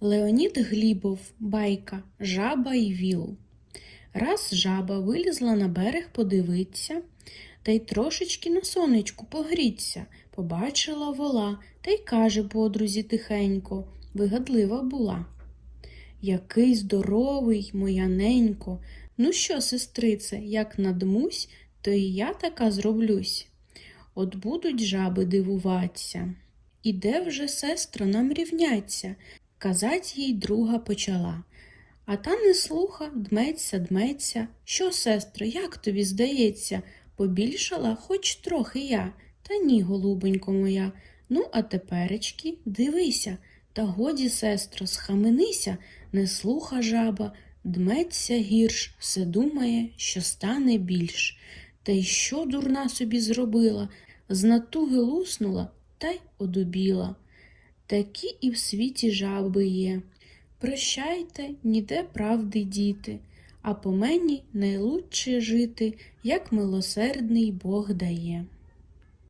Леонід Глібов, байка, жаба й віл. Раз жаба вилізла на берег подивиться, та й трошечки на сонечку погріться. Побачила вола, та й каже подрузі тихенько, вигадлива була. Який здоровий, моя ненько. Ну що, сестрице, як надмусь, то і я така зроблюсь. От будуть жаби дивуватися. І де вже сестра нам рівняться, казать їй друга почала. А та не слуха, дметься, дметься. Що, сестро, як тобі здається? Побільшала хоч трохи я, та ні, голубонько моя. Ну, а теперечки, дивися, та годі, сестро, схаменися, не слуха жаба, дметься гірш, все думає, що стане більш. Та й що дурна собі зробила? З натуги луснула та й одубіла. Такі і в світі жаби є. Прощайте, ніде правди діти, а по мені найлучше жити, як милосердний Бог дає.